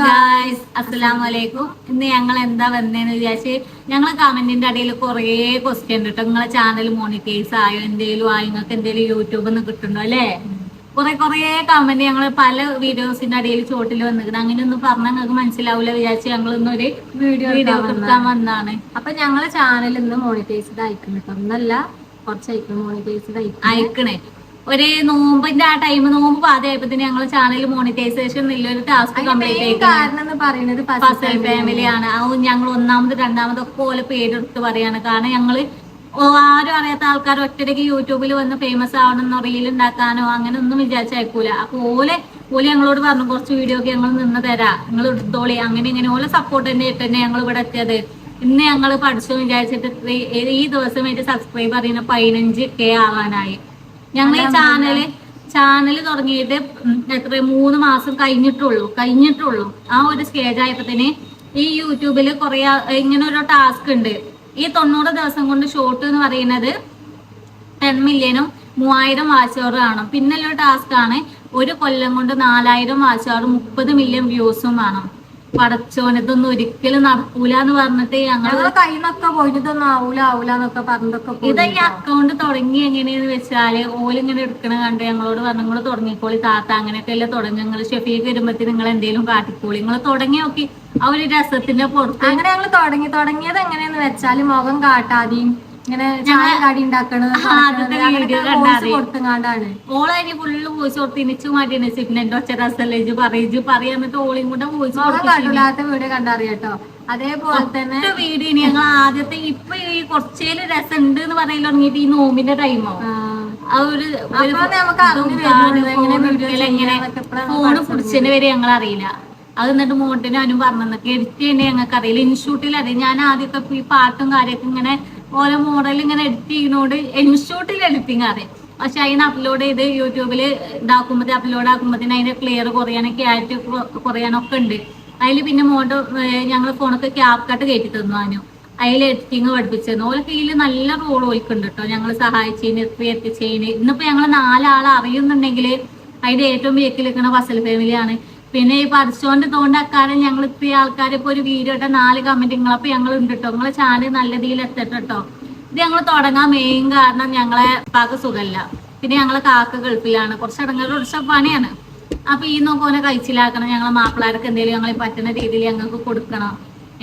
Guys അസ്സലാം വലൈക്കും ഇന്ന് ഞങ്ങൾ എന്താ വന്നേന്ന് വിചാരിച്ച് ഞങ്ങൾ കമന്റിന്റെ അടിയിൽ കുറേ ക്വസ്റ്റ്യൻ ഉണ്ട് കേട്ടോ നിങ്ങളെ ചാനൽ മോണിറ്റൈസ് ആയോ? എന്തേലും ആയോ? നിങ്ങൾക്ക് എന്തേലും യൂട്യൂബിൽ നിന്ന് കിട്ടുന്നുണ്ടോ അല്ലേ? കുറെ കുറേ കമന്റ് ഞങ്ങൾ പല വീഡിയോസിന്റെ അടിയിൽ ചോട്ടിൽ വന്നിരിക്കുന്നത് അങ്ങനെ ഒന്നും പറഞ്ഞാൽ നിങ്ങൾക്ക് മനസ്സിലാവില്ല വിചാരിച്ച് ഞങ്ങൾ ഇന്നൊരു വീഡിയോ വീഡിയോ എടുക്കാൻ വന്നാണ്. അപ്പൊ ഞങ്ങളെ ചാനൽ ഇന്ന് മോണിറ്റൈസ്ഡ് അയക്കുന്നു കേട്ടോ ഒന്നല്ല കുറച്ച് അയക്കും മോണിറ്റൈസ്ഡ് അയക്കണേ ഒരു നോമ്പിന്റെ ആ ടൈം നോമ്പ് പാതയായപ്പോ ഞങ്ങൾ ചാനൽ മോണിറ്റൈസേഷൻ ഒരു ടാസ്ക് കംപ്ലീറ്റ് പറയുന്നത് ഫസൽ ഫാമിലിയാണ് ഞങ്ങൾ ഒന്നാമത് രണ്ടാമത് ഒക്കെ ഓലെ പേരെടുത്ത് പറയാണ്. കാരണം ഞങ്ങൾ ആരും അറിയാത്ത ആൾക്കാർ ഒറ്റയ്ക്ക് യൂട്യൂബിൽ വന്ന് ഫേമസ് ആവണമെന്നോ റീൽ ഉണ്ടാക്കാനോ അങ്ങനെ ഒന്നും വിചാരിച്ചയക്കൂല. അപ്പൊ ഓലെ ഓൽ ഞങ്ങളോട് പറഞ്ഞു കുറച്ച് വീഡിയോ ഒക്കെ ഞങ്ങൾ നിന്ന് തരാം. നിങ്ങൾ എടുത്തോളി. അങ്ങനെ ഇങ്ങനെ ഓലെ സപ്പോർട്ട് തന്നെ ഇട്ട് തന്നെ ഞങ്ങൾ ഇവിടെ എത്തിയത്. ഇന്ന് ഞങ്ങൾ പഠിച്ചു വിചാരിച്ചിട്ട് ഈ- ദിവസമായിട്ട് സബ്സ്ക്രൈബ് അറിയുന്ന പതിനഞ്ച് കെ ആവാനായി. ഞങ്ങൾ ഈ ചാനൽ ചാനൽ തുടങ്ങിയിട്ട് എത്ര മൂന്ന് മാസം കഴിഞ്ഞിട്ടുള്ളൂ കഴിഞ്ഞിട്ടുള്ളൂ. ആ ഒരു സ്റ്റേജ് ആയപ്പോ തന്നെ ഈ യൂട്യൂബിൽ കുറെ ഇങ്ങനെ ഒരു ടാസ്ക് ഉണ്ട്. ഈ തൊണ്ണൂറ് ദിവസം കൊണ്ട് ഷോർട്ട് എന്ന് പറയുന്നത് ടെൻ മില്യനും മൂവായിരം വാച്ചവറും കാണും. പിന്നെ ഉള്ള ടാസ്ക് ആണ് ഒരു കൊല്ലം കൊണ്ട് നാലായിരം വാച്ചവറും മുപ്പത് മില്യൺ വ്യൂസും വേണം. പടച്ചോൻ ഇതൊന്നും ഒരിക്കലും നടക്കൂല എന്ന് പറഞ്ഞിട്ട് ഞങ്ങൾ നിന്നൊക്കെ പോയിട്ട് ഇതൊന്നും ആവൂല ആവൂല എന്നൊക്കെ പറഞ്ഞതൊക്കെ ഇതാ ഇത് ഈ അക്കൗണ്ട് തുടങ്ങി എങ്ങനെയെന്ന് വെച്ചാൽ ഓലിങ്ങനെ എടുക്കണ കണ്ട് ഞങ്ങളോട് പറഞ്ഞു നിങ്ങൾ തുടങ്ങിക്കോളി താത്ത അങ്ങനെയൊക്കെ അല്ലേ തുടങ്ങി. നിങ്ങൾ ഷെഫീക്ക് വരുമ്പത്തിന് നിങ്ങൾ എന്തെങ്കിലും കാട്ടിക്കോളി. നിങ്ങൾ തുടങ്ങി നോക്കി. ആ ഒരു രസത്തിന്റെ പുറത്ത് അങ്ങനെ ഞങ്ങൾ തുടങ്ങി തുടങ്ങിയത് എങ്ങനെയെന്ന് വെച്ചാൽ മുഖം കാട്ടാതെയും ഇങ്ങനെ ചായ കടി ഉണ്ടാക്കണത് ആദ്യത്തെ video കണ്ടാ കൊടുത്തുങ്ങാണ്ടാണ്. ഓളതിന് ഫുള്ള് വോയിസ് കൊടുത്ത് ഇനിച്ചു മാറ്റിയാണ് സിഗ്നന്റ് ഒച്ച രസല്ലേജ് പറയിച്ചു പറയാന്നിട്ട് ഓളിയും കൂടെ വോയിസ് മുഖം വീഡിയോ കണ്ടറിയാട്ടോ? അതേപോലെ തന്നെ വീഡിയോ ഞങ്ങൾ ആദ്യത്തെ ഇപ്പൊ ഈ കുറച്ചേൽ രസണ്ട് എന്ന് പറയാൻ തുടങ്ങിയിട്ട് ഈ നോമിന്റെ ടൈമോ ഒരു ഫോണ് പിടിച്ചതിന് വരെ ഞങ്ങൾ അറിയില്ല അത് എന്നിട്ട് മോട്ടിനും അനു പറഞ്ഞതൊക്കെ എഡിറ്റ് ചെയ്യണേ ഞങ്ങൾക്ക് അറിയില്ല ഇൻഷൂട്ടിൽ അറിയാം ഞാൻ ആദ്യമൊക്കെ ഈ പാട്ടും കാര്യമൊക്കെ ഇങ്ങനെ ഓരോ മോഡൽ ഇങ്ങനെ എഡിറ്റ് ചെയ്യുന്നോണ്ട് ഇൻഷൂട്ടിൽ എഡിറ്റിങ് അറിയാം പക്ഷെ അതിന് അപ്ലോഡ് ചെയ്ത് യൂട്യൂബിൽ ഇതാക്കുമ്പോൾ അപ്ലോഡ് ആക്കുമ്പോഴത്തേന് അതിന്റെ ക്ലിയർ കുറയാനും ക്യാറ്റ് കുറയാനൊക്കെ ഉണ്ട് അതിൽ പിന്നെ മോഡ് ഞങ്ങൾ ഫോണൊക്കെ ക്യാപ് കട്ട് കയറ്റി തന്നു അതിനു. അതിൽ എഡിറ്റിങ് പഠിപ്പിച്ചിരുന്നു ഓരോ കയ്യിൽ നല്ല റോൾ ഓൽക്കുണ്ട് കേട്ടോ ഞങ്ങൾ സഹായിച്ചതിന് എത്തിച്ചതിന് ഇന്നിപ്പോ ഞങ്ങൾ നാലാളെ അറിയുന്നുണ്ടെങ്കിൽ അതിന്റെ ഏറ്റവും ബേക്കിൽ നിൽക്കുന്ന ഫസൽ ഫാമിലിയാണ് പിന്നെ ഈ പഠിച്ചോണ്ട് തോണ്ടക്കാരൻ ഞങ്ങൾ ഈ ആൾക്കാർ ഇപ്പൊ ഒരു വീഡിയോ ഇട്ട നാല് കമന്റ് നിങ്ങളപ്പോ ഞങ്ങൾ ഉണ്ട് കേട്ടോ നിങ്ങളെ ചാനൽ നല്ല രീതിയിൽ എത്തട്ടെ കേട്ടോ ഇത് ഞങ്ങൾ തുടങ്ങാൻ മെയിൻ കാരണം ഞങ്ങളെ പാക സുഖമല്ല പിന്നെ ഞങ്ങളെ കാക്ക ഗൾഫിലാണ്. കുറച്ച് ഇടങ്ങൾ കുറച്ച് പണിയാണ്. അപ്പൊ ഈ നോക്കോനെ കഴിച്ചിലാക്കണം. ഞങ്ങളെ മാപ്പിളാർക്ക് എന്തെങ്കിലും ഞങ്ങളെ പറ്റുന്ന രീതിയിൽ ഞങ്ങൾക്ക് കൊടുക്കണം.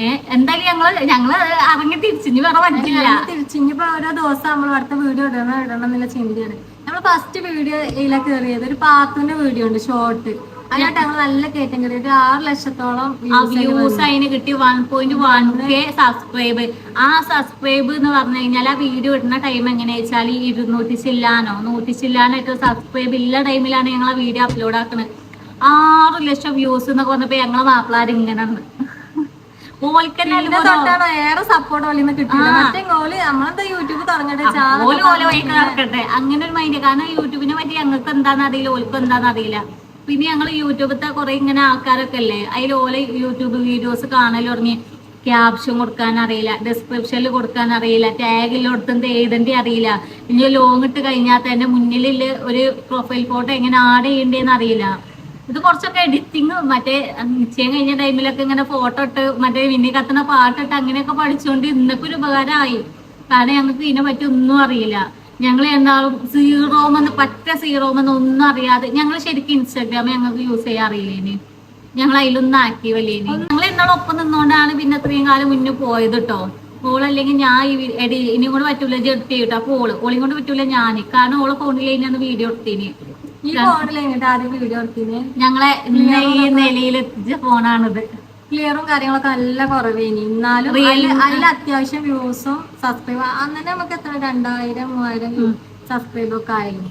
ഏഹ് എന്തായാലും ഞങ്ങൾ ഞങ്ങൾ ഇറങ്ങി തിരിച്ചിഞ്ഞ് വേറെ പറ്റില്ല തിരിച്ചിഞ്ഞിപ്പോ ഓരോ ദിവസം നമ്മൾ അടുത്ത വീഡിയോ ഇടണം ഇടണം എന്നുള്ള ചിന്തയാണ്. നമ്മൾ ഫസ്റ്റ് വീഡിയോ ഇതിലെ കയറിയത് ഒരു പാത്തുന്റെ വീഡിയോ ഉണ്ട് ഷോർട്ട് ഞങ്ങൾ നല്ല കയറ്റം കയറി ഒരു ആറ് ലക്ഷത്തോളം വ്യൂസ് അതിന് കിട്ടി one point one K subscribe ആ സബ്സ്ക്രൈബ് എന്ന് പറഞ്ഞു കഴിഞ്ഞാൽ ആ വീഡിയോ ഇടുന്ന ടൈം എങ്ങനെയാ വെച്ചാൽ ഇരുന്നൂറ്റി ചില്ലാനോ നൂറ്റി ചില്ലാനായിട്ട് സബ്സ്ക്രൈബ് ഇല്ല ടൈമിലാണ് ഞങ്ങൾ ആ വീഡിയോ അപ്ലോഡ് ആക്കുന്നത് ആറ് ലക്ഷം വ്യൂസ് എന്നൊക്കെ പറഞ്ഞപ്പോ ഞങ്ങളെ മാപ്പിളാർ ഇങ്ങനെ ഉണ്ട് ഏറെ സപ്പോർട്ട് ഓലിന്ന് കിട്ടില്ല മറ്റേ ഗോളി നമ്മളെന്താ യൂട്യൂബ് ഓൽ ഓല നടക്കട്ടെ. അങ്ങനെ ഒരു മൈൻഡ് കാരണം യൂട്യൂബിനെ പറ്റി ഞങ്ങൾക്ക് എന്താന്ന് അറിയില്ല? ഓൽക്ക് എന്താന്ന് അറിയില്ല. പിന്നെ ഞങ്ങൾ യൂട്യൂബിലത്തെ കുറെ ഇങ്ങനെ ആൾക്കാരൊക്കെ അല്ലേ അതിൽ ഓല യൂട്യൂബ് വീഡിയോസ് കാണൽ തുടങ്ങി. ക്യാപ്ഷൻ കൊടുക്കാൻ അറിയില്ല ഡിസ്ക്രിപ്ഷനിൽ കൊടുക്കാൻ അറിയില്ല ടാഗിൽ കൊടുത്തത് എഴുതേണ്ടി അറിയില്ല. ഇനി ലോങ് ഇട്ട് കഴിഞ്ഞാൽ തന്നെ മുന്നിലുള്ള ഒരു പ്രൊഫൈൽ ഫോട്ടോ എങ്ങനെ ആഡ് ചെയ്യേണ്ടതെന്ന് അറിയില്ല. ഇത് കുറച്ചൊക്കെ എഡിറ്റിങ് മറ്റേ നിശ്ചയം കഴിഞ്ഞ ടൈമിലൊക്കെ ഇങ്ങനെ ഫോട്ടോ ഇട്ട് മറ്റേ വിന്നി കത്തുന്ന പാട്ടിട്ട് അങ്ങനെയൊക്കെ പഠിച്ചുകൊണ്ട് ഇന്നൊക്കെ ഒരു ഉപകാരമായി കാരണം ഞങ്ങൾക്ക് ഇതിനെ പറ്റി ഒന്നും അറിയില്ല. ഞങ്ങൾ എന്താളും സീറോമെന്ന് പറ്റ സീറോമെന്ന് ഒന്നും അറിയാതെ ഞങ്ങൾ ശരിക്കും ഇൻസ്റ്റാഗ്രാം ഞങ്ങൾക്ക് യൂസ് ചെയ്യാൻ അറിയില്ലേന് ഞങ്ങൾ അതിലൊന്നും ആക്റ്റീവ് അല്ലേ ഇനി ഞങ്ങൾ എന്നാളും ഒപ്പം നിന്നുകൊണ്ടാണ് പിന്നെ ഇത്രയും കാലം മുന്നേ പോയത് കേട്ടോ ഓളല്ലെങ്കിൽ ഞാൻ എടി ഇനിയും കൊണ്ട് പറ്റൂല ജെടുത്തി കേട്ടോ അപ്പൊ ഓൾ ഓളിയും കൊണ്ട് പറ്റൂല ഞാൻ കാരണം ഓൾ ഫോണിൽ വീഡിയോ എടുത്തിന്. ഈ ഫോണിൽ വീഡിയോ എടുത്തിന്? ഞങ്ങളെ നിലയിലെത്തിച്ച ഫോണാണിത് ക്ലിയറും കാര്യങ്ങളൊക്കെ നല്ല കുറവേനി. എന്നാലും നല്ല അതിൽ അത്യാവശ്യം വ്യൂസും സബ്സ്ക്രൈബ് അങ്ങനെ നമുക്ക് എത്ര രണ്ടായിരം മൂവായിരം സബ്സ്ക്രൈബ് ഒക്കെ ആയിരുന്നു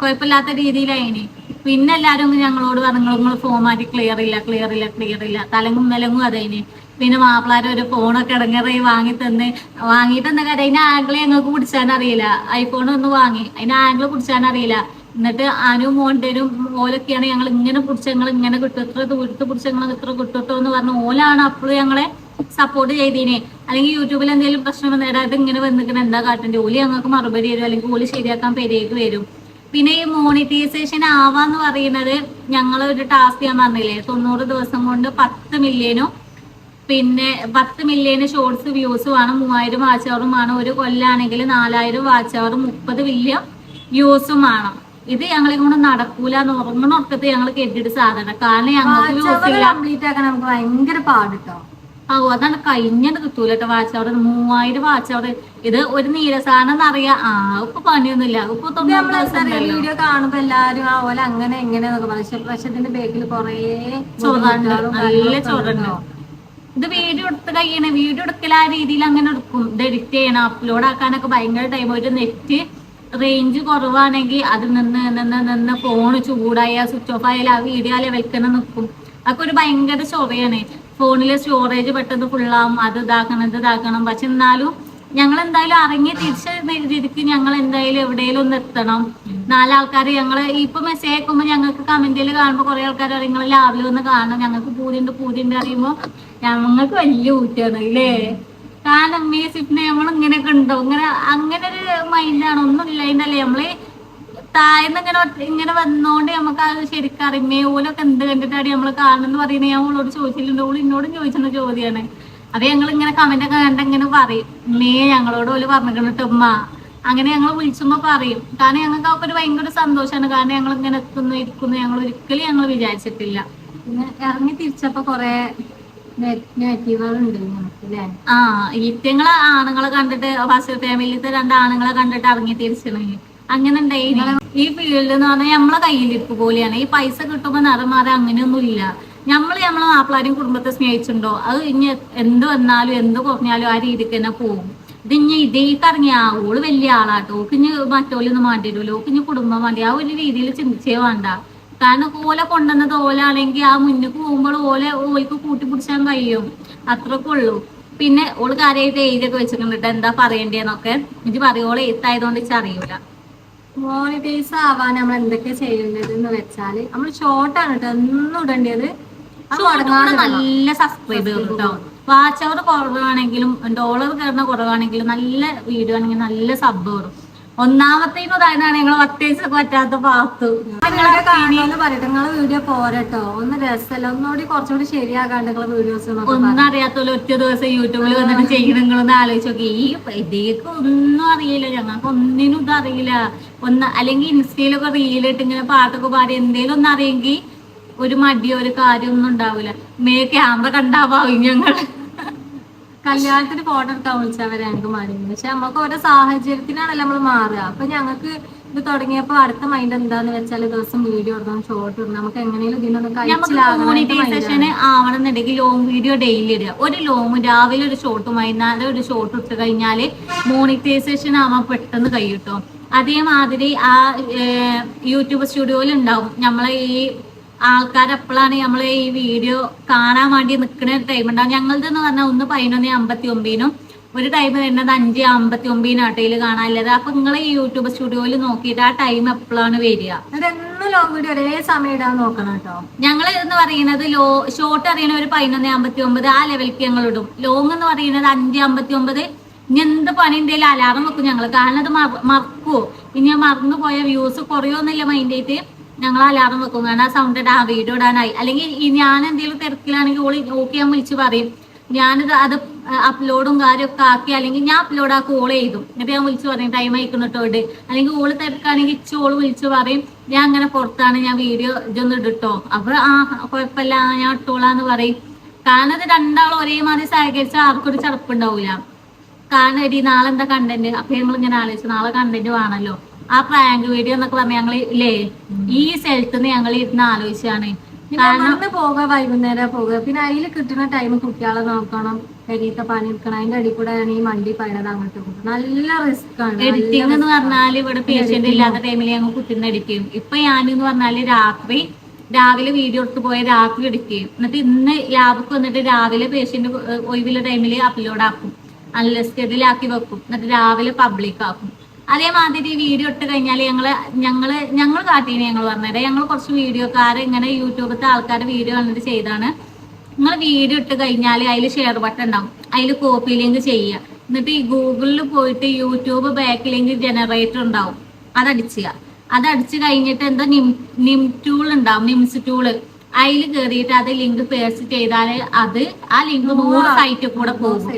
കുഴപ്പമില്ലാത്ത രീതിയിലായിനി. പിന്നെ എല്ലാരും ഞങ്ങളോട് പറഞ്ഞു നിങ്ങൾ ഫോമാറ്റി ക്ലിയർ ഇല്ല ക്ലിയർ ഇല്ല ക്ലിയർ ഇല്ല. തലങ്ങും നിലങ്ങും അതേനി പിന്നെ മാപ്പിളാര് ഒരു ഫോണൊക്കെ ഇടങ്ങറായി വാങ്ങി തന്ന് വാങ്ങിയിട്ട് എന്താ കാര്യം അതിന് ആംഗിൾ ഞങ്ങൾക്ക് പിടിച്ചാൻ അറിയില്ല ഐഫോൺ ഒന്ന് വാങ്ങി അതിന് ആംഗിൾ പിടിച്ചാൻ അറിയില്ല എന്നിട്ട് അനു മോണ്ടനും ഓലൊക്കെയാണ് ഞങ്ങൾ ഇങ്ങനെ പിടിച്ച ഞങ്ങൾ ഇങ്ങനെ കിട്ടും. എത്ര ദൂരത്ത് പിടിച്ച ഞങ്ങൾ ഇത്ര കിട്ടുട്ടോ എന്ന് പറഞ്ഞു ഓലാണ് അപ്പോഴും ഞങ്ങളെ സപ്പോർട്ട് ചെയ്തീനെ. അല്ലെങ്കിൽ യൂട്യൂബിൽ എന്തെങ്കിലും പ്രശ്നം നേടാതെ ഇങ്ങനെ വന്നിരിക്കണം എന്താ കാട്ടണ്ടേ? ഓലി ഞങ്ങൾക്ക് മറുപടി തരും അല്ലെങ്കിൽ ഓലി ശരിയാക്കാൻ പേരേക്ക് വരും. പിന്നെ ഈ മോണിറ്റൈസേഷൻ ആവാന്ന് പറയുന്നത് ഞങ്ങൾ ഒരു ടാസ്ക് ഞാൻ പറഞ്ഞില്ലേ തൊണ്ണൂറ് ദിവസം കൊണ്ട് പത്ത് മില്യനും പിന്നെ പത്ത് മില്യന് ഷോർട്സ് വ്യൂസും ആണ് മൂവായിരം വാച്ച് ആണ് ഒരു കൊല്ലാണെങ്കിൽ നാലായിരം വാച്ച് മുപ്പത് മില്യൺ വ്യൂസും ആണ്. ഇത് ഞങ്ങളെ കൊണ്ട് നടക്കൂല എന്ന് ഉറങ്ങണ ഉറക്കത്തെ ഞങ്ങൾ കെട്ടിട്ട് സാധനം. കാരണം ഞങ്ങൾക്ക് കംപ്ലീറ്റ് ആക്കാൻ നമുക്ക് ഭയങ്കര പാടിട്ടോ? ആ അതാണ് കഴിഞ്ഞത് കിട്ടൂല കേട്ടോ വാച്ച് അവിടെ. മൂവായിരം വാച്ച് അവിടെ. ഇത് ഒരു നീരസാധനം എന്നറിയാം. ആ ഇപ്പൊ പണിയൊന്നുമില്ല. ഇപ്പൊ വീഡിയോ കാണുമ്പോ എല്ലാരും ആ പോലെ അങ്ങനെ എങ്ങനെ എന്നൊക്കെ പറയും. പക്ഷെ പക്ഷെ ഇതിന്റെ ബേക്കിൽ കൊറേ ചോറുണ്ട്. നല്ല കാര്യങ്ങളൊക്കെ ഇത് വീഡിയോ എടുത്ത് കഴിയണേ. വീഡിയോ എടുക്കൽ ആ രീതിയിൽ അങ്ങനെ എടുക്കും. ഇത് എഡിറ്റ് ചെയ്യണം. അപ്ലോഡ് ആക്കാനൊക്കെ ഭയങ്കര ടൈം ഒരു നെറ്റ് റേഞ്ച് കുറവാണെങ്കിൽ അത് നിന്ന് നിന്ന് നിന്ന് ഫോൺ ചൂടായ സ്വിച്ച് ഓഫ് ആയാലും ആ വീഡിയോ ലെവലിൽ തന്നെ നിൽക്കും. അതൊക്കെ ഒരു ഭയങ്കര ചൊറയാണ് ഫോണിലെ സ്റ്റോറേജ് പെട്ടെന്ന് ഫുള്ളാവും അത് ഇതാക്കണം ഇത് ഇതാക്കണം. പക്ഷെ എന്നാലും ഞങ്ങൾ എന്തായാലും ഇറങ്ങി തിരിച്ച രീതിക്ക് ഞങ്ങൾ എന്തായാലും എവിടെയെങ്കിലും ഒന്ന് എത്തണം. നാലാൾക്കാർ ഞങ്ങൾ ഇപ്പൊ മെസ്സേജ് അയക്കുമ്പോൾ ഞങ്ങൾക്ക് കമന്റിൽ കാണുമ്പോൾ കുറെ ആൾക്കാർ നിങ്ങൾ രാവിലെ ഒന്ന് കാണണം. ഞങ്ങൾക്ക് പൂതിണ്ട് പൂതിണ്ട് അറിയുമ്പോൾ ഞങ്ങൾക്ക് വലിയ ഊറ്റാണ് ഇല്ലേ കാരണം മീ നമ്മളിങ്ങനെ നമ്മൾ ഇങ്ങനെയൊക്കെ ഉണ്ടോ. ഇങ്ങനെ അങ്ങനെ ഒരു മൈൻഡാണ് ഒന്നും അതിന്റെ നമ്മൾ താഴ്ന്ന് ഇങ്ങനെ ഇങ്ങനെ വന്നോണ്ട് നമുക്ക് അത് ശരിക്കും അറിയുമേ ഓലൊക്കെ എന്ത് കണ്ടിട്ടാണ് നമ്മൾ കാണുന്നെന്ന് പറയുന്നത് ഞാൻ ഓളോട് ചോദിച്ചിട്ടുണ്ട്. ഓൾ എന്നോടും ചോദിച്ചിരുന്ന ചോദ്യമാണ് അത് ഞങ്ങൾ ഇങ്ങനെ കമന്റ് ഒക്കെ കണ്ട ഇങ്ങനെ പറയും. മേ ഞങ്ങളോട് ഓൽ പറഞ്ഞിട്ട് ഉമ്മ. അങ്ങനെ ഞങ്ങൾ വിളിച്ചുമ്പോ പറയും. കാരണം ഞങ്ങൾക്ക് അവർക്ക് ഒരു ഭയങ്കര സന്തോഷമാണ് കാരണം ഞങ്ങൾ ഇങ്ങനെ എത്തുന്നു ഇരിക്കുന്നു. ഞങ്ങൾ ഒരിക്കലും ഞങ്ങൾ വിചാരിച്ചിട്ടില്ല. പിന്നെ ഇറങ്ങി തിരിച്ചപ്പോ കൊറേ ആ ഈറ്റങ്ങളെ ആണുങ്ങളെ കണ്ടിട്ട് ഫസ്റ്റ് ഫാമിലിത്തെ രണ്ട് ആണുങ്ങളെ കണ്ടിട്ട് ഇറങ്ങി തിരിച്ചണേ അങ്ങനെ ഈ ഫീൽഡ് എന്ന് പറഞ്ഞാൽ നമ്മളെ കയ്യിലിരിപ്പ് പോലെയാണ് ഈ പൈസ കിട്ടുമ്പോ നിറം മാറി അങ്ങനെയൊന്നും ഇല്ല നമ്മൾ നമ്മളെ മാപ്പിളാരെയും കുടുംബത്തെ സ്നേഹിച്ചിട്ടുണ്ടോ? അത് ഇനി എന്ത് വന്നാലും എന്ത് കുറഞ്ഞാലും ആ രീതിക്ക് തന്നെ പോകും. ഇത് ഇനി ഇതേക്ക് ഇറങ്ങിയ ഓൾ വലിയ ആളാട്ടോ. ഓക്ക് ഇനി മറ്റോലൊന്നും വേണ്ടിവരുമല്ലോ ഓക്ക് ഇനി കുടുംബം വേണ്ടി ആ ഒരു രീതിയിൽ ചിന്തിച്ചേ വേണ്ട. കാരണം ഓല കൊണ്ടുവന്നത് ഓലാണെങ്കിൽ ആ മുന്നിക്ക് പോകുമ്പോൾ ഓല ഓൽക്ക് കൂട്ടിപ്പിടിച്ചാൻ കഴിയും. അത്രക്കെ ഉള്ളൂ. പിന്നെ ഓൾ കാര്യമായിട്ട് എഴുതിയൊക്കെ വെച്ചിട്ടുണ്ട് എന്താ പറയണ്ടേന്നൊക്കെ. പറയും. ഓൾ എഴുത്തായതുകൊണ്ട് വെച്ചാൽ അറിയൂല. മോണിറ്റൈസ് ആവാൻ നമ്മൾ എന്തൊക്കെ ചെയ്യേണ്ടത് എന്ന് വെച്ചാൽ നമ്മൾ ഷോർട്ടാണ് കേട്ടോ ഒന്നും ഇടേണ്ടത് നല്ല സബ്സ്ക്രൈബ് കേട്ടോ വാച്ച് അവർ കുറവാണെങ്കിലും ഡോളർ കയറുന്ന കുറവാണെങ്കിലും നല്ല വീഡിയോ ആണെങ്കിൽ നല്ല സബ് കയറും ഒന്നാമത്തെ ഉദാഹരണമാണ് ഞങ്ങൾ പ്രത്യേകിച്ച് പറ്റാത്ത പാത്തു. പറയട്ടെ. നിങ്ങളെ വീഡിയോ പോരട്ടോ. ഒന്ന് രസമല്ല. ഒന്നുകൂടി കുറച്ചുകൂടി ശരിയാകാണ്ട് നിങ്ങളെ വീഡിയോസ് ഒന്നും അറിയാത്തല്ലോ ഒറ്റ ദിവസം യൂട്യൂബിൽ വന്നിട്ട് ചെയ്യണം നിങ്ങളൊന്ന് ആലോചിച്ച് നോക്കി. ഈ ഇതേക്ക് ഒന്നും അറിയില്ല. ഞങ്ങൾക്ക് ഒന്നിനും ഇത് അറിയില്ല. ഒന്ന് അല്ലെങ്കിൽ ഇൻസ്റ്റയിലൊക്കെ റീലിട്ട് ഇങ്ങനെ പാട്ടൊക്കെ പാടി എന്തെങ്കിലും ഒന്ന് അറിയെങ്കിൽ ഒരു മടിയോ ഒരു കാര്യമൊന്നും ഉണ്ടാവില്ല മേ ക്യാമറ കണ്ടാവാവും ഞങ്ങൾ കല്യാണത്തിന് ഫോട്ടോ എടുക്കാൻ വിളിച്ചവരെ ഞങ്ങൾക്ക് മാറിയിരുന്നു പക്ഷെ നമുക്ക് ഓരോ സാഹചര്യത്തിനാണല്ലോ നമ്മൾ മാറുക. അപ്പൊ ഞങ്ങൾക്ക് ഇത് തുടങ്ങിയപ്പോ അടുത്ത മൈൻഡ് എന്താന്ന് വെച്ചാൽ ദിവസം വീഡിയോ ഇടണം ഷോർട്ട് ഇടണം. നമുക്ക് എങ്ങനെയും ഇതിനൊന്നും ആവണമെന്നുണ്ടെങ്കിൽ ലോങ് വീഡിയോ ഡെയിലി ഇടുക. ഒരു ലോങ് രാവിലെ ഒരു ഷോർട്ട് വൈകുന്നേരം ഒരു ഷോർട്ട് ഇട്ട് കഴിഞ്ഞാൽ മോണിറ്റൈസേഷൻ ആവാൻ പെട്ടെന്ന് കഴിയും അതേമാതിരി ആ യൂട്യൂബ് സ്റ്റുഡിയോയിൽ ഉണ്ടാവും. നമ്മളെ ഈ ആൾക്കാർ എപ്പോഴാണ് നമ്മൾ ഈ വീഡിയോ കാണാൻ വേണ്ടി നിൽക്കുന്ന ടൈം ഉണ്ടാവും ഞങ്ങളതെന്ന് പറഞ്ഞാൽ ഒന്ന് പതിനൊന്ന് അമ്പത്തി ഒമ്പതിനും ഒരു ടൈം വരുന്നത് അഞ്ച് അമ്പത്തി ഒമ്പതിനാട്ടോ ഇതിൽ കാണാനുള്ളത് അപ്പൊ നിങ്ങൾ ഈ യൂട്യൂബ് സ്റ്റുഡിയോയിൽ നോക്കിയിട്ട് ആ ടൈം എപ്പോഴാണ് വരിക? അതെന്നും എന്നും ലോങ് വീഡിയോ ഒരേ സമയം ഇടാൻ നോക്കണം കേട്ടോ. ഞങ്ങൾ എന്ന് പറയുന്നത് ലോ ഷോർട്ട് അറിയണ ഒരു പതിനൊന്ന് അമ്പത്തി ഒമ്പത് ആ ലെവലിലേക്ക് ഞങ്ങൾ ഇടും. ലോങ് എന്ന് പറയുന്നത് അഞ്ച് അമ്പത്തി ഒമ്പത് ഇനി എന്ത് പണി എന്തെങ്കിലും അലാറം വെക്കും ഞങ്ങൾ കാരണം അത് മറക്കുവോ? ഇനി മറന്നു പോയ വ്യൂസ് കുറയോന്നില്ല മൈൻഡായിട്ട് ഞങ്ങൾ അലാറം വെക്കും കാരണം ആ സൗണ്ട് ഇടാ വീഡിയോ ഇടാനായി. അല്ലെങ്കിൽ ഞാൻ എന്തെങ്കിലും തിരക്കിലാണെങ്കിൽ ഓളി ഓക്കെ ഞാൻ വിളിച്ച് പറയും. ഞാനിത് അത് അപ്ലോഡും കാര്യമൊക്കെ ആക്കി അല്ലെങ്കിൽ ഞാൻ അപ്ലോഡ് ആക്കി ഓൾ ചെയ്തു എന്നിട്ട് ഞാൻ വിളിച്ച് പറയും ടൈം അയക്കുന്നിട്ടോണ്ട് അല്ലെങ്കിൽ ഓൾ തിരക്കാണെങ്കിൽ ഇച്ച് ഓൾ വിളിച്ച് പറയും ഞാൻ അങ്ങനെ പുറത്താണ് ഞാൻ വീഡിയോ ഇതൊന്നും ഇടിട്ടോ അപ്പൊ ആ കുഴപ്പമില്ല ഞാൻ ഇട്ടോളാന്ന് പറയും. കാരണം ഇത് രണ്ടാളും ഒരേമാതിരി സഹകരിച്ചാൽ ആർക്കൊരു ചടപ്പുണ്ടാവൂല കാരണം എടി നാളെ എന്താ കണ്ടന്റ് അപ്പൊ ഞങ്ങൾ ഇങ്ങനെ ആലോചിച്ചു നാളെ കണ്ടന്റ് വേണല്ലോ. ആ പ്രാങ്ക് വീഡിയോ എന്നൊക്കെ പറഞ്ഞ ഞങ്ങൾ ഇല്ലേ? ഈ സ്ഥലത്ത് നിന്ന് ഞങ്ങൾ ഇരുന്ന് ആലോചിച്ചാണ്. കാരണം പോക വൈകുന്നേരം പോവുക പിന്നെ അതിൽ കിട്ടുന്ന ടൈം കുട്ടികളെ നോക്കണം പെരീത്തെ പണി എടുക്കണം. അതിന്റെ അടി കൂടെ ആണ് ഈ മണ്ടി പയണത് അങ്ങോട്ട് പോകും നല്ല റിസ്ക് ആണ്. എഡിറ്റിംഗ് എന്ന് പറഞ്ഞാൽ ഇവിടെ പേഷ്യന്റ് ഇല്ലാത്ത ടൈമിൽ ഞങ്ങൾ കുത്തിന്ന് എഡിറ്റ് ചെയ്യും ഇപ്പൊ ഞാനെന്ന് പറഞ്ഞാൽ രാത്രി രാവിലെ വീഡിയോ എടുത്ത് പോയ രാത്രി എഡിറ്റ് ചെയ്യും എന്നിട്ട് ഇന്ന് ലാബിക്ക് വന്നിട്ട് രാവിലെ പേഷ്യന്റ് ഒഴിവുള്ള ടൈമിൽ അപ്ലോഡ് ആക്കും. അൺലിസ്റ്റഡിലാക്കി വെക്കും. എന്നിട്ട് രാവിലെ പബ്ലിക് ആക്കും. അതേമാതിരി വീഡിയോ ഇട്ട് കഴിഞ്ഞാൽ ഞങ്ങൾ ഞങ്ങൾ ഞങ്ങൾ കാട്ടീനെ ഞങ്ങൾ പറഞ്ഞത്. ഞങ്ങൾ കുറച്ച് വീഡിയോക്കാർ ഇങ്ങനെ യൂട്യൂബിലത്തെ ആൾക്കാർ വീഡിയോ കണ്ടിട്ട് ചെയ്താണ്. നിങ്ങൾ വീഡിയോ ഇട്ട് കഴിഞ്ഞാൽ അതിൽ ഷെയർ ബട്ടൺ ഉണ്ടാവും. അതിൽ കോപ്പി ലിങ്ക് ചെയ്യുക. എന്നിട്ട് ഈ ഗൂഗിളിൽ പോയിട്ട് യൂട്യൂബ് ബാക്ക് ലിങ്ക് ജനറേറ്റർ ഉണ്ടാവും. അതടിച്ചുക. അത് അടിച്ചു കഴിഞ്ഞിട്ട് എന്താ നിം നിം ടൂൾ ഉണ്ടാവും നിംസ് ടൂൾ അതിൽ കയറിയിട്ട് അത് ലിങ്ക് പേസ്റ്റ് ചെയ്താൽ അത് ആ ലിങ്ക് നൂറ് സൈറ്റിൽ കൂടെ പോകും.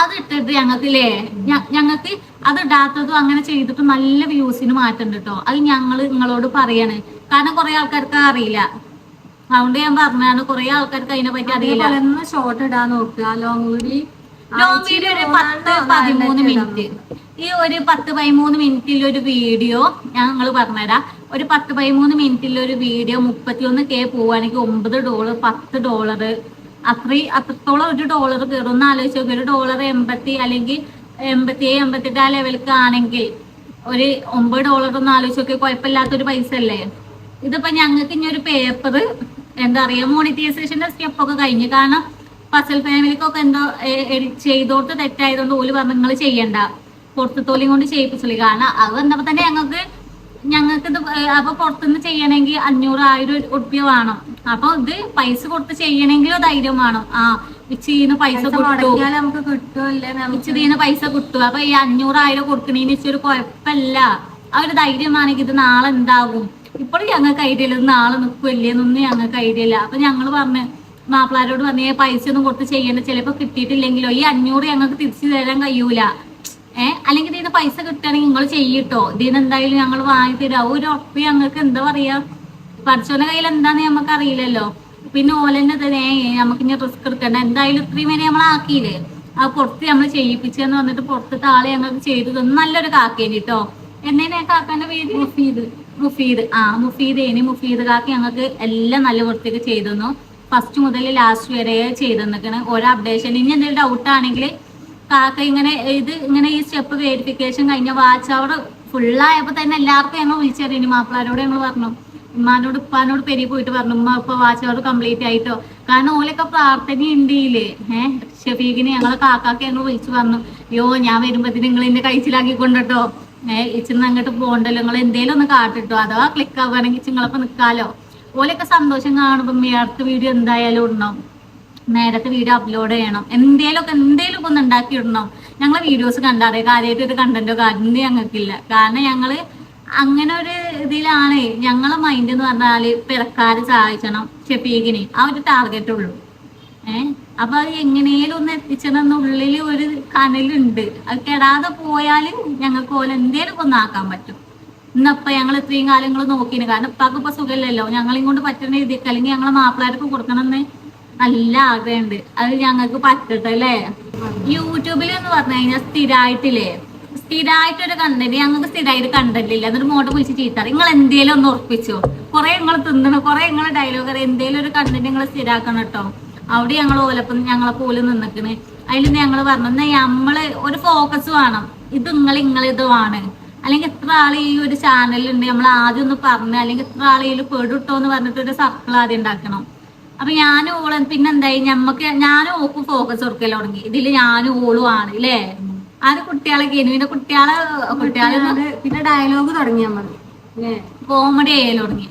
അത് ഇട്ടിട്ട് ഞങ്ങൾക്കില്ലേ ഞങ്ങൾക്ക് അത് ഇടാത്തതും അങ്ങനെ ചെയ്തിട്ട് നല്ല വ്യൂസിന് മാറ്റുണ്ട് കേട്ടോ അത് ഞങ്ങൾ നിങ്ങളോട് പറയാണ്. കാരണം കുറെ ആൾക്കാർക്ക് അറിയില്ല. അതുകൊണ്ട് ഞാൻ പറഞ്ഞാണ് കുറെ ആൾക്കാർക്ക് അതിനെ പറ്റി അറിയില്ല. ഷോർട്ട് ഇടാൻ നോക്കുക. ലോങ് വീഡിയോ ലോങ് വീഡിയോ ഒരു പത്ത് പതിമൂന്ന് മിനിറ്റ് ഈ ഒരു പത്ത് പതിമൂന്ന് മിനിറ്റിൽ ഒരു വീഡിയോ ഞങ്ങൾ പറഞ്ഞുതരാം. ഒരു പത്ത് പതിമൂന്ന് മിനിറ്റിൽ ഒരു വീഡിയോ മുപ്പത്തിയൊന്ന് കെ പോവുകയാണെങ്കിൽ ഒമ്പത് ഡോളർ പത്ത് ഡോളർ അത്രയും അത്രത്തോളം ഒരു ഡോളർ കയറും. ഒന്ന് ആലോചിച്ച് നോക്കി ഒരു ഡോളർ എൺപത്തി അല്ലെങ്കിൽ എൺപത്തി എൺപത്തെട്ട് ആ ലെവലിലേക്ക് ആണെങ്കിൽ ഒരു ഒമ്പത് ഡോളർ ഒന്ന് ആലോചിച്ച് നോക്കി കുഴപ്പമില്ലാത്തൊരു പൈസ അല്ലേ? ഇതിപ്പോ ഞങ്ങൾക്ക് ഇനി ഒരു പേപ്പർ എന്താ പറയാ മോണിറ്റൈസേഷന്റെ സ്റ്റെപ്പ് ഒക്കെ കഴിഞ്ഞു. കാരണം പസൽ ഫാമിലിക്കൊക്കെ എന്തോ ചെയ്തോട്ട് തെറ്റായതുകൊണ്ട് ഓൽ പറഞ്ഞു നിങ്ങൾ ചെയ്യണ്ട. പുറത്തുത്തോലിയും കൊണ്ട് ചെയ്യിപ്പിച്ചു കാരണം അത് വന്നപ്പോ തന്നെ ഞങ്ങൾക്ക് ഞങ്ങൾക്ക് ഇത് അപ്പൊ പുറത്തുനിന്ന് ചെയ്യണമെങ്കിൽ അഞ്ഞൂറ് ആയിരം ഉറുപ്പ്യ വേണം. അപ്പൊ ഇത് പൈസ കൊടുത്ത് ചെയ്യണമെങ്കിലോ ധൈര്യം വേണം. ആ ഇച്ചിന്ന് പൈസ ഇച്ചിന്ന് പൈസ കിട്ടും. അപ്പൊ ഈ അഞ്ഞൂറായിരം കൊടുക്കണേന്ന് വെച്ചൊരു കുഴപ്പമില്ല. ആ ഒരു ധൈര്യമാണെങ്കിൽ ഇത് നാളെ എന്താകും? ഇപ്പോഴും ഞങ്ങൾക്ക് ഐഡിയ ഇല്ല. നാളെ നാളെ നിൽക്കുമല്ലേന്നൊന്നും ഞങ്ങൾക്ക് ഐഡിയ ഇല്ല. അപ്പൊ ഞങ്ങൾ പറഞ്ഞ് മാപ്പിളാരോട് പറഞ്ഞ പൈസ ഒന്നും കൊടുത്ത് ചെയ്യണ്ട. ചിലപ്പോ കിട്ടിയിട്ടില്ലെങ്കിലോ? ഈ അഞ്ഞൂറ് ഞങ്ങൾക്ക് തിരിച്ചു തരാൻ കഴിയൂല. ഏഹ് അല്ലെങ്കിൽ ഇതിന് പൈസ കിട്ടുകയാണെങ്കിൽ നിങ്ങൾ ചെയ്യട്ടോ. ഇതിന് എന്തായാലും ഞങ്ങൾ വാങ്ങി തരാം. ഒരു ഉറപ്പ് ഞങ്ങൾക്ക് എന്താ പറയാ? പഠിച്ചോന്റെ കയ്യിൽ എന്താന്ന് നമുക്ക് അറിയില്ലല്ലോ. പിന്നെ ഓലെന്നെ തന്നെ നമുക്ക് ഇനി റിസ്ക് എടുക്കണ്ട. എന്തായാലും ഇത്രയും വരെ നമ്മൾ ആക്കിയില്ലേ? ആ പുറത്ത് നമ്മൾ ചെയ്യിപ്പിച്ചെന്ന് വന്നിട്ട് പുറത്തത്തെ ആളെ ഞങ്ങൾക്ക് ചെയ്തു തന്നു നല്ലൊരു കാക്കേനി കേട്ടോ എന്നേനെ കാക്കാന്റെ പേര്? മുഫീദ്. മുഫീദ്. ആ മുഫീദ് ഇനി മുഫീദ് കാക്ക ഞങ്ങൾക്ക് എല്ലാം നല്ല വൃത്തിക്ക് ചെയ്തു തന്നു. ഫസ്റ്റ് മുതൽ ലാസ്റ്റ് വരെ ചെയ്തു തന്നിക്കണ്. ഓരോ അപ്ഡേഷൻ ഇനി എന്തെങ്കിലും ഡൗട്ട് ആണെങ്കിൽ കാക്ക ഇങ്ങനെ ഇത് ഇങ്ങനെ ഈ സ്റ്റെപ്പ് വേരിഫിക്കേഷൻ കഴിഞ്ഞ വാച്ച് അവർ ഫുള്ളായപ്പോ തന്നെ എല്ലാവർക്കും ഞങ്ങൾ വിളിച്ചറിയണി മാപ്പിളാരോട് ഞങ്ങൾ പറഞ്ഞു. ഉമ്മാനോട് ഉപ്പാനോട് പെരി പോയിട്ട് പറഞ്ഞു. ഉമ്മ ഇപ്പൊ വാച്ച് അവർ കംപ്ലീറ്റ് ആയിട്ടോ. കാരണം ഓലൊക്കെ പ്രാർത്ഥന ഉണ്ടില്ലേ ഏഹ് ഷഫീഖിന് ഞങ്ങളെ കാക്കാക്ക് ഞങ്ങൾ വിളിച്ചു പറഞ്ഞു. അയ്യോ ഞാൻ വരുമ്പത്തിന് നിങ്ങൾ എന്നെ കഴിച്ചിലാക്കി കൊണ്ടോ ഏഹ് ഇച്ചിന്ന് അങ്ങോട്ട് പോകണ്ടല്ലോ നിങ്ങൾ എന്തേലും ഒന്ന് കാട്ടിട്ടോ. അഥവാ ക്ലിക്ക് ആവുകയാണെങ്കിൽ നിങ്ങളൊക്കെ നിൽക്കാലോ ഓലൊക്കെ സന്തോഷം കാണുമ്പോൾ അടുത്ത വീഡിയോ എന്തായാലും ഉണ്ടാവും നേരത്തെ വീഡിയോ അപ്ലോഡ് ചെയ്യണം. എന്തേലൊക്കെ എന്തേലും ഒന്ന് ഉണ്ടാക്കി ഇടണം? ഞങ്ങളെ വീഡിയോസ് കണ്ടാറേ കാര്യമായിട്ട് ഒരു കണ്ടന്റോ കാര്യം ഞങ്ങൾക്കില്ല. കാരണം ഞങ്ങൾ അങ്ങനെ ഒരു ഇതിലാണ്. ഞങ്ങളെ മൈൻഡ് എന്ന് പറഞ്ഞാൽ പിറക്കാര് സഹായിക്കണം ഷെഫീഖിനെ ആ ഒരു ടാർഗറ്റ് ഉള്ളൂ. ഏഹ് അപ്പൊ അത് എങ്ങനെയും ഒന്ന് എത്തിച്ചതെന്ന ഉള്ളിൽ ഒരു കനലുണ്ട്. അത് കെടാതെ പോയാൽ ഞങ്ങൾക്ക് പോലെ എന്തേലും ഒന്ന് ആക്കാൻ പറ്റും. ഇന്നപ്പൊ ഞങ്ങൾ ഇത്രയും കാലങ്ങൾ നോക്കിയിരുന്നു കാരണം ഇപ്പൊ സുഖമില്ലല്ലോ ഞങ്ങളെയും കൊണ്ട് പറ്റുന്ന രീതിക്ക് അല്ലെങ്കിൽ ഞങ്ങളെ മാപ്പിളാർക്ക് കൊടുക്കണമെന്ന് നല്ല ആഗ്രഹമുണ്ട് അത് ഞങ്ങൾക്ക് പറ്റട്ടെ അല്ലേ യൂട്യൂബിൽ എന്ന് പറഞ്ഞു കഴിഞ്ഞാൽ സ്ഥിരമായിട്ടില്ലേ സ്ഥിരമായിട്ടൊരു കണ്ടന്റ് ഞങ്ങൾക്ക് സ്ഥിരമായിട്ട് കണ്ടന്റ് എന്നിട്ട് മോട്ട് വിളിച്ച് ചീത്ത നിങ്ങൾ എന്തേലും ഒന്ന് ഉറപ്പിച്ചോ? കുറെ നിങ്ങൾ തിന്നണം കുറെ നിങ്ങൾ ഡയലോഗ് എന്തേലും ഒരു കണ്ടന്റ് നിങ്ങൾ സ്ഥിരാക്കണം കേട്ടോ അവിടെ ഞങ്ങൾ ഓലപ്പം ഞങ്ങളെ പോലെ നിന്നിക്കണ്. അതിൽ ഞങ്ങൾ പറഞ്ഞു നമ്മൾ ഒരു ഫോക്കസ് വേണം. ഇത് നിങ്ങൾ വേണം. അല്ലെങ്കിൽ എത്ര ആൾ ഈ ഒരു ചാനലുണ്ട് നമ്മൾ ആദ്യം ഒന്ന് പറഞ്ഞ് അല്ലെങ്കിൽ എത്ര ആൾ ഇതിൽ പെടുട്ടോ എന്ന് പറഞ്ഞിട്ട് ഒരു സർക്കിൾ ആദ്യം ഉണ്ടാക്കണം. അപ്പൊ ഞാനും ഓളും പിന്നെ എന്തായി? ഞമ്മക്ക് ഞാനും ഓക്കും ഫോക്കസ് കൊടുക്കൽ തുടങ്ങി. ഇതിൽ ഞാനും ഓളും ആണ് അല്ലേ അത് കുട്ടികളൊക്കെ ഇനി പിന്നെ കുട്ടികളെ കുട്ടികളെ പിന്നെ ഡയലോഗ് തുടങ്ങിയാൽ മതി കോമഡി ആയാലും തുടങ്ങി.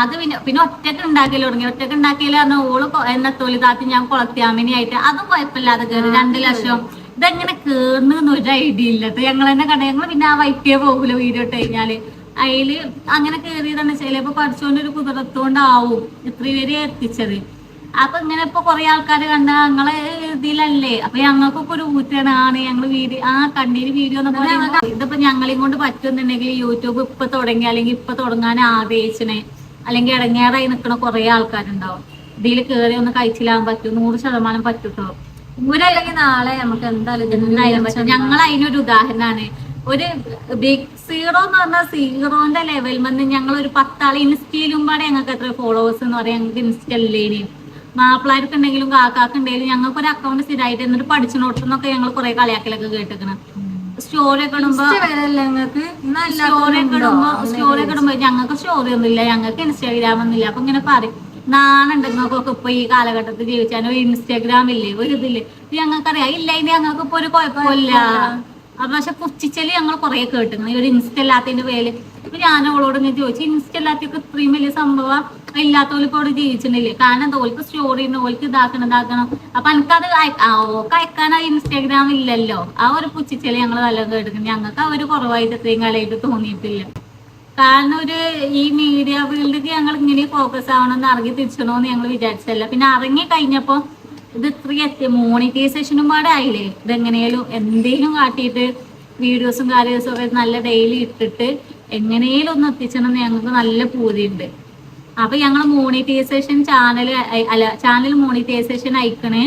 അത് പിന്നെ പിന്നെ ഒറ്റയ്ക്ക് ഉണ്ടാക്കൽ തുടങ്ങി. ഒറ്റയ്ക്ക് ഉണ്ടാക്കിയാൽ പറഞ്ഞ ഓൾ എന്ന എന്നെ തൊലി താത്തി ഞാൻ കുളത്തിയാമിനി ആയിട്ട്. അതും കുഴപ്പമില്ലാതെ കയറി രണ്ട് ലക്ഷം. ഇതെങ്ങനെ കേറുന്നു ഒരു ഐഡിയ ഇല്ലത് ഞങ്ങൾ തന്നെ കണ്ട ഞങ്ങൾ പിന്നെ ആ വൈറ്റേ പോകൂല വീഡിയോ ഇട്ട് കഴിഞ്ഞാൽ. അതിൽ അങ്ങനെ കയറിയതാണ് ചിലപ്പോ പഠിച്ചോണ്ട് ഒരു കുതിരത്തോണ്ടാവും ഇത്രയും പേര് എത്തിച്ചത്. അപ്പൊ ഇങ്ങനെ ഇപ്പൊ കുറെ ആൾക്കാർ കണ്ട ഞങ്ങളെ ഇതിലല്ലേ. അപ്പൊ ഞങ്ങൾക്കൊക്കെ ഒരു ഊറ്റാണ്. ഞങ്ങൾ വീഡിയോ ആ കണ്ടിന് വീഡിയോ ഇതിപ്പോ ഞങ്ങളെയും കൊണ്ട് പറ്റുന്നുണ്ടെങ്കിൽ യൂട്യൂബ് ഇപ്പൊ തുടങ്ങി. അല്ലെങ്കിൽ ഇപ്പൊ തുടങ്ങാൻ ആഗ്രഹിച്ചനെ അല്ലെങ്കിൽ ഇടങ്ങേറായി നിൽക്കുന്ന കുറെ ആൾക്കാരുണ്ടാവും. ഇതിൽ കയറി ഒന്ന് കഴിച്ചിലാകാൻ പറ്റും. നൂറ് ശതമാനം പറ്റൂട്ടോ. ഇവരല്ലെങ്കിൽ നാളെ നമുക്ക് എന്തായാലും ഞങ്ങൾ അതിനൊരു ഉദാഹരണമാണ് ഒരു ബിഗ് സീറോ എന്ന് പറഞ്ഞാൽ സീറോന്റെ ലെവൽ വന്ന് ഞങ്ങൾ ഒരു പത്താൾ ഇൻസ്റ്റയിലും പാടെ ഞങ്ങൾക്ക് എത്ര ഫോളോവേഴ്സ് എന്ന് പറയാം ഞങ്ങൾക്ക് ഇൻസ്റ്റയിലേനും മാപ്പിളാർക്ക് ഉണ്ടെങ്കിലും കാക്കാക്ക് ഉണ്ടെങ്കിലും ഞങ്ങൾക്ക് ഒരു അക്കൗണ്ട് സ്ഥിരമായിട്ട് എന്നിട്ട് നോട്ടെന്നൊക്കെ ഞങ്ങൾ കുറെ കളിയാക്കലൊക്കെ കേട്ടിക്കണം. സ്റ്റോറി ഒക്കെ ഇടുമ്പോ സ്റ്റോറി ഒക്കെ ഇടുമ്പോ സ്റ്റോറി ഒക്കെ ഇടുമ്പോ ഞങ്ങൾക്ക് സ്റ്റോറി ഒന്നുമില്ല. ഞങ്ങൾക്ക് ഇൻസ്റ്റാഗ്രാം ഒന്നുമില്ല. അപ്പൊ ഇങ്ങനെ പറയും. നാണുണ്ട് നിങ്ങൾക്കൊക്കെ ഇപ്പൊ ഈ കാലഘട്ടത്തിൽ ജീവിച്ചാൽ ഒരു ഇൻസ്റ്റാഗ്രാം ഇല്ലേ? ഒരു ഇതില്ലേ? ഇത് ഞങ്ങൾക്കറിയാം. ഇല്ല ഇനി ഞങ്ങൾക്ക് ഇപ്പൊ ഒരു കുഴപ്പമില്ല. അപ്പൊ പക്ഷെ പുച്ഛിച്ചൽ ഞങ്ങൾ കുറെ കേട്ടിരുന്നു ഈ ഒരു ഇൻസ്റ്റ ഇല്ലാത്തതിന്റെ പേര് ഇപ്പൊ ഞാൻ അവളോട് ഇങ്ങനെ ചോദിച്ചു ഇൻസ്റ്റ ഇല്ലാത്തൊക്കെ ഇത്രയും വലിയ സംഭവം ഇല്ലാത്തവർക്ക് അവിടെ ജീവിച്ചിട്ടില്ലേ കാരണം ഓൾക്ക് സ്റ്റോറി ഓൾക്ക് ഇതാക്കണം ഇതാക്കണം. അപ്പൊ എനിക്കത് ഓക്ക് അയക്കാൻ ഇൻസ്റ്റാഗ്രാം ഇല്ലല്ലോ. ആ ഒരു പുച്ഛിച്ചൽ ഞങ്ങൾ നല്ല കേട്ടിട്ടുണ്ട്. ഞങ്ങൾക്ക് ആ ഒരു കുറവായിട്ട് ഇത്രയും കാലമായിട്ട് തോന്നിയിട്ടില്ല. കാരണം ഒരു ഈ മീഡിയ ഫീൽഡിൽ ഞങ്ങൾ ഇങ്ങനെ ഫോക്കസ് ആവണമെന്ന് ഇറങ്ങി തിരിച്ചണോന്ന് ഞങ്ങൾ വിചാരിച്ചല്ല പിന്നെ ഇറങ്ങി കഴിഞ്ഞപ്പോ ഇത് ഇത്രയും എത്തി. മോണിറ്റൈസേഷനും പാടെ ആയില്ലേ ഇതെങ്ങനെയാലും എന്തെങ്കിലും കാട്ടിയിട്ട് വീഡിയോസും കാര്യോസും ഒക്കെ നല്ല ഡെയിലി ഇട്ടിട്ട് എങ്ങനെയും ഒന്ന് എത്തിച്ചണമെന്ന് ഞങ്ങൾക്ക് നല്ല പൂതിയുണ്ട്. അപ്പൊ ഞങ്ങൾ മോണിറ്റൈസേഷൻ ചാനൽ അല്ല ചാനൽ മോണിറ്റൈസേഷൻ അയക്കണേ.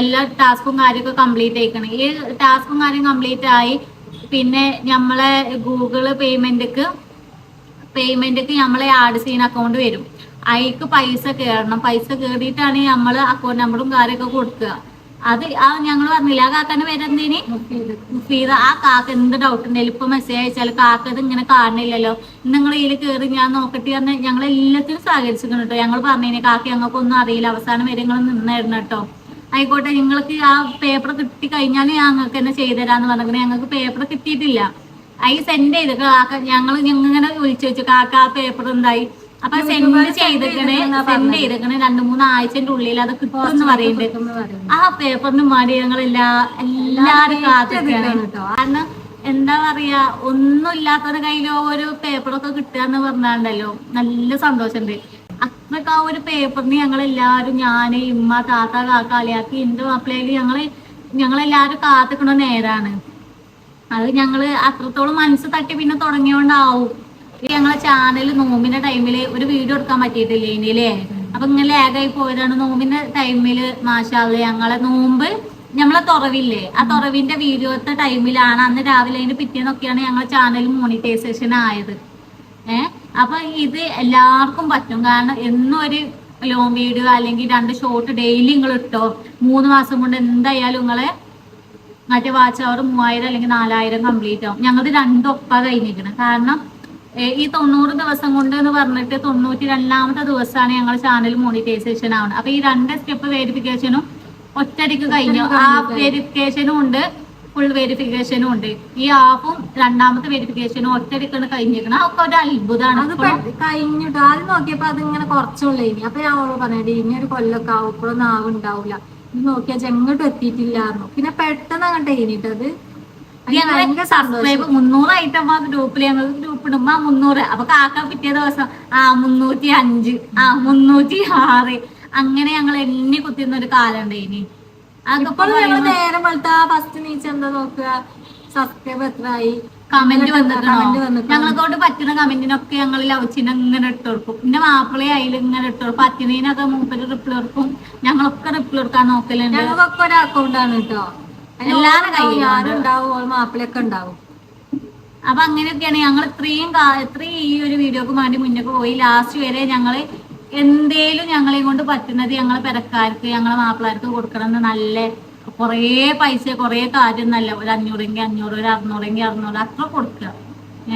എല്ലാ ടാസ്കും കാര്യമൊക്കെ കംപ്ലീറ്റ് അയക്കണേ. ഈ ടാസ്കും കാര്യം കംപ്ലീറ്റ് ആയി പിന്നെ നമ്മളെ ഗൂഗിൾ പേയ്മെന്റ്ക്ക് പേയ്മെന്റ്ക്ക് നമ്മളെ ആഡ് ചെയ്യുന്ന അക്കൗണ്ട് വരും. അതിക്ക് പൈസ കയറണം പൈസ കയറിയിട്ടാണ് നമ്മൾ അക്കൗണ്ട് നമ്പറും കാര്യമൊക്കെ കൊടുക്കുക. അത് ആ ഞങ്ങൾ പറഞ്ഞില്ല ആ കാക്കാന്റെ പേരെന്തേനി? മുഫീദ. ആ കാക്ക എന്ത് ഡൗട്ട് ഉണ്ടെങ്കിലും ഇപ്പൊ മെസ്സേജ് അയച്ചാൽ കാക്ക ഇത് ഇങ്ങനെ കാണുന്നില്ലല്ലോ. നിങ്ങൾ ഇതിൽ കയറി ഞാൻ നോക്കട്ടെ പറഞ്ഞ് ഞങ്ങൾ എല്ലാത്തിനും സഹകരിച്ചിരിക്കുന്നു കേട്ടോ ഞങ്ങൾ പറഞ്ഞേനെ കാക്ക ഞങ്ങൾക്കൊന്നും അറിയില്ല. അവസാനം വരെ നിങ്ങൾ നിന്നായിരുന്നു കേട്ടോ ആയിക്കോട്ടെ നിങ്ങൾക്ക് ആ പേപ്പർ കിട്ടി കഴിഞ്ഞാൽ ഞങ്ങൾക്ക് തന്നെ ചെയ്തുതരാന്ന് പറഞ്ഞിട്ട് ഞങ്ങൾക്ക് പേപ്പർ കിട്ടിയിട്ടില്ല. അയി സെൻഡ് ചെയ്ത് കാക്ക ഞങ്ങൾ ഇങ്ങനെ വിളിച്ചു വെച്ചു. കാക്ക ആ പേപ്പർ എന്തായി? അപ്പൊ സെൻഡ് ചെയ്തേക്കണേ സെൻഡ് ചെയ്തേക്കണേ രണ്ടു മൂന്ന് ആഴ്ചന്റെ ഉള്ളിൽ അത് കിട്ടുമെന്ന് പറയുന്നുണ്ട്. ആ പേപ്പറിന് മാറി ഞങ്ങൾ എല്ലാ എല്ലാരും കാത്തിരിക്കാണ് കേട്ടോ. കാരണം എന്താ പറയാ ഒന്നും ഇല്ലാത്തവരുടെ കയ്യിലോ ഒരു പേപ്പറൊക്കെ കിട്ടുക എന്ന് പറഞ്ഞാണ്ടല്ലോ നല്ല സന്തോഷമുണ്ട്. അത്രയ്ക്ക് ആ ഒരു പേപ്പറിന് ഞങ്ങൾ എല്ലാരും ഞാൻ ഇമ്മ താത്ത കാക്ക അളിയാക്കി എന്റെ മാപ്പിളയിൽ ഞങ്ങൾ ഞങ്ങളെല്ലാരും കാത്തിക്കണ നേരാണ്. അത് ഞങ്ങൾ അത്രത്തോളം മനസ്സ് തട്ടി പിന്നെ തുടങ്ങിയോണ്ടാവും ഞങ്ങളെ ചാനൽ നോമ്പിന്റെ ടൈമിൽ ഒരു വീഡിയോ എടുക്കാൻ പറ്റിയിട്ടില്ല ഇനിയില്ലേ അപ്പൊ ഇങ്ങനെ ലാഗായി പോയതാണ് നോമ്പിന്റെ ടൈമിൽ മാഷാള്ള ഞങ്ങളെ നോമ്പ് നമ്മളെ തുറവില്ലേ? ആ തുറവിന്റെ വീഡിയോത്തെ ടൈമിലാണ് അന്ന് രാവിലെ അതിന്റെ പിറ്റേന്നൊക്കെയാണ് ഞങ്ങളെ ചാനൽ മോണിറ്റൈസേഷൻ ആയത്. ഏഹ് അപ്പൊ ഇത് എല്ലാവർക്കും പറ്റും. കാരണം എന്നും ഒരു ലോങ് വീഡിയോ അല്ലെങ്കിൽ രണ്ട് ഷോർട്ട് ഡെയിലി നിങ്ങൾ ഇട്ടോ? മൂന്ന് മാസം കൊണ്ട് എന്തായാലും നിങ്ങളെ മറ്റേ വാച്ച് അവർ മൂവായിരം അല്ലെങ്കിൽ നാലായിരം കംപ്ലീറ്റ് ആവും. ഞങ്ങൾ രണ്ടും ഒപ്പ കഴിഞ്ഞിരിക്കണം. കാരണം ഈ തൊണ്ണൂറ് ദിവസം കൊണ്ട് എന്ന് പറഞ്ഞിട്ട് തൊണ്ണൂറ്റി രണ്ടാമത്തെ ദിവസമാണ് ഞങ്ങൾ ചാനൽ മോണിറ്റൈസേഷൻ ആവുന്നത് അപ്പൊ ഈ രണ്ട് സ്റ്റെപ്പ് വെരിഫിക്കേഷനും ഒറ്റടിക്ക് കഴിഞ്ഞു. ആ വെരിഫിക്കേഷനും ഉണ്ട് ഫുൾ വെരിഫിക്കേഷനും ഉണ്ട്. ഈ ആപ്പും രണ്ടാമത്തെ വെരിഫിക്കേഷനും ഒറ്റയടിക്കാണ് കഴിഞ്ഞിരിക്കണം അതൊക്കെ ഒരു അത്ഭുതമാണ് കഴിഞ്ഞിട്ട് ആദ്യം നോക്കിയപ്പോ അതിങ്ങനെ കുറച്ചുള്ളൂ ഇനി. അപ്പൊ ഞാൻ അവളോട് പറഞ്ഞത് ഇനി ഒരു കൊല്ലൊക്കെ ആവും ഇപ്പോഴൊന്നും ആവ് ഉണ്ടാവില്ല ഇത് നോക്കിയാൽ എങ്ങോട്ടും എത്തിയിട്ടില്ലായിരുന്നു. പിന്നെ പെട്ടെന്ന് അങ്ങോട്ട് കഴിഞ്ഞിട്ടത് ഞങ്ങളെ സബ്സ്ക്രൈബ് മുന്നൂറായിട്ട് അമ്മ ഗ്രൂപ്പിൽ ഞങ്ങൾ ഗ്രൂപ്പ് ഇടുമ്പോ മുന്നൂറ്. അപ്പൊ കാക്ക പിറ്റേ ദിവസം ആ മുന്നൂറ്റി അഞ്ച് ആ മുന്നൂറ്റി ആറ്. അങ്ങനെ ഞങ്ങൾ എണ്ണി കുത്തിരുന്ന ഒരു കാലം ഇനി ഇപ്പോൾ ഞങ്ങൾ നേരം വെളുത്ത ഫസ്റ്റ് നീച്ച് എന്താ നോക്കുക? സബ്സ്ക്രൈബ് കമന്റ് ഞങ്ങളെക്കൊണ്ട് പറ്റുന്ന കമന്റിനൊക്കെ ഞങ്ങൾ ലവച്ചിനെ ഇങ്ങനെ ഇട്ട് കൊടുക്കും. പിന്നെ മാപ്പിളെ അതിൽ ഇങ്ങനെ ഇട്ട് കൊടുക്കും. പറ്റിനൊക്കെ മൂപ്പര് റിപ്ലൈ കൊടുക്കും. ഞങ്ങളൊക്കെ റിപ്ലൈ കൊടുക്കാൻ നോക്കലുണ്ട്. ഞങ്ങൾക്കൊക്കെ ഒരു അക്കൗണ്ട് ആണ് കേട്ടോ എല്ലാവരുടെ കയ്യിലും ഞാനും ഉണ്ടാവും ഓൾ മാപ്പിളൊക്കെ ഉണ്ടാവും. അപ്പൊ അങ്ങനെയൊക്കെയാണ് ഞങ്ങൾ ഇത്രയും ഇത്രയും ഈ ഒരു വീഡിയോക്ക് വേണ്ടി മുന്നോട്ട് പോയി. ലാസ്റ്റ് വരെ ഞങ്ങൾ എന്തേലും ഞങ്ങളെ കൊണ്ട് പറ്റുന്നത് ഞങ്ങളെ പെരക്കാർക്ക് ഞങ്ങളെ മാപ്പിളാർക്ക് കൊടുക്കണം എന്ന് നല്ല കുറേ പൈസ കുറേ കാര്യം നല്ല ഒരു അഞ്ഞൂറെങ്കിൽ അഞ്ഞൂറ് ഒരു അറുന്നൂറെങ്കിൽ അറുന്നൂറ് അത്ര കൊടുക്കുക.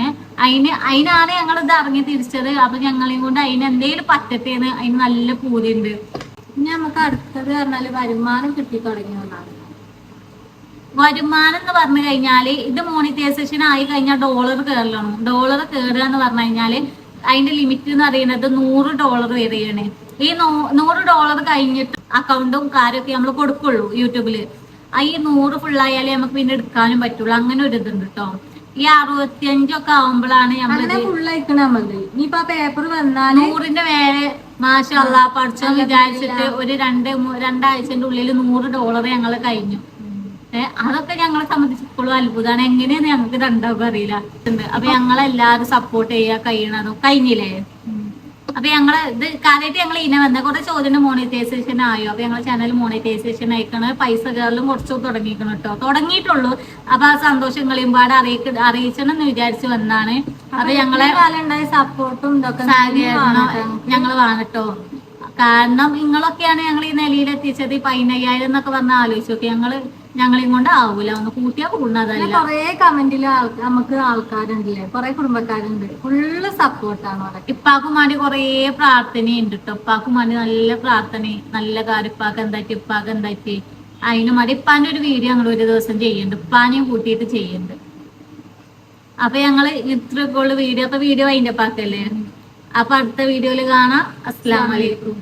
ഏഹ് അതിന് അതിനാണ് ഞങ്ങൾ ഇത് ഇറങ്ങി തിരിച്ചത്. അപ്പൊ ഞങ്ങളെയും കൊണ്ട് അതിന് എന്തേലും പറ്റത്തേന്ന് അതിന് നല്ല പൂതിയുണ്ട്. പിന്നെ നമുക്ക് അടുത്തത് പറഞ്ഞാൽ വരുമാനം കിട്ടി തുടങ്ങിയതാണ് വരുമാനം എന്ന് പറഞ്ഞു കഴിഞ്ഞാൽ ഇത് മോണിറ്റൈസേഷൻ ആയി കഴിഞ്ഞാൽ ഡോളർ കയറലാണ് ഡോളർ കയറുക എന്ന് പറഞ്ഞു കഴിഞ്ഞാൽ അതിന്റെ ലിമിറ്റ് എന്ന് പറയുന്നത് നൂറ് ഡോളർ വരെയാണ്. ഈ നൂ- നൂറ് ഡോളർ കഴിഞ്ഞിട്ട് അക്കൗണ്ടും കാര്യമൊക്കെ നമ്മൾ കൊടുക്കുള്ളൂ യൂട്യൂബിൽ ആ ഈ നൂറ് ഫുള്ളായാലേ നമുക്ക് പിന്നെ എടുക്കാനും പറ്റുള്ളൂ. അങ്ങനെ ഒരു ഇതുണ്ട് കേട്ടോ ഈ അറുപത്തിയഞ്ചൊക്കെ ആവുമ്പോഴാണ് നൂറിന്റെ നമ്മൾ. പേപ്പർ വന്നാൽ നൂറിന്റെ മേലെ മാഷല്ല പഠിച്ചോ വിചാരിച്ചിട്ട് ഒരു രണ്ട് രണ്ടാഴ്ചന്റെ ഉള്ളിൽ നൂറ് ഡോളർ ഞങ്ങൾ കഴിഞ്ഞു. അതൊക്കെ ഞങ്ങളെ സംബന്ധിച്ച് ഇപ്പോഴും അത്ഭുതമാണ് എങ്ങനെയെന്ന് ഞങ്ങൾക്ക് രണ്ടാവും അറിയില്ല. അപ്പൊ ഞങ്ങളെല്ലാരും സപ്പോർട്ട് ചെയ്യാ കഴിയണതും കഴിഞ്ഞില്ലേ? അപ്പൊ ഞങ്ങൾ ഇത് കാര്യമായിട്ട് ഞങ്ങൾ ഇനെ വന്ന കുറെ ചോദ്യം മോണിറ്റൈസേഷൻ ആയോ? അപ്പൊ ഞങ്ങളെ ചാനൽ മോണിറ്റൈസേഷൻ അയക്കണ. പൈസ കയറലും കുറച്ച് തുടങ്ങിക്കണം കേട്ടോ തുടങ്ങിയിട്ടുള്ളൂ. അപ്പൊ ആ സന്തോഷം കളിയുമ്പാട് അറിയിക്ക അറിയിച്ചണം എന്ന് വിചാരിച്ചു വന്നാണ്. അപ്പൊ ഞങ്ങളെ സപ്പോർട്ടും ഇതൊക്കെ സഹകരണം ഞങ്ങൾ വേണട്ടോ കാരണം നിങ്ങളൊക്കെയാണ് ഞങ്ങൾ ഈ നിലയിൽ എത്തിച്ചത് ഈ പതിനയ്യായിരം എന്നൊക്കെ വന്ന് ആലോചിച്ചു നോക്കി ഞങ്ങൾ ഞങ്ങളെയും കൊണ്ട് ആവൂല. ഒന്ന് കൂട്ടിയാ കൂടുന്നതല്ല കൊറേ കമന്റിൽ നമുക്ക് ആൾക്കാരുണ്ടല്ലേ? കൊറേ കുടുംബക്കാരുണ്ട്. ഫുള്ള് സപ്പോർട്ടാണ് അവരൊക്കെ ഇപ്പാക്കുമാരി കൊറേ പ്രാർത്ഥനയുണ്ട് കേട്ടോ ഇപ്പാക്കുമാരി നല്ല പ്രാർത്ഥന. നല്ല കാര്യം ഇപ്പാക്ക് എന്താറ്റി ഇപ്പാക്ക് എന്താറ്റി. അതിന് മതി ഇപ്പാന്റെ ഒരു വീഡിയോ ഞങ്ങൾ ഒരു ദിവസം ചെയ്യുന്നുണ്ട് ഇപ്പാനെയും കൂട്ടിയിട്ട് ചെയ്യുന്നുണ്ട് അപ്പൊ ഞങ്ങൾ ഇത്രയൊക്കെ ഉള്ള വീഡിയോ അപ്പൊ വീഡിയോ അതിന്റെ പാക്കല്ലേ? അപ്പൊ അടുത്ത വീഡിയോയിൽ കാണാം. അസ്സലാമലൈക്കും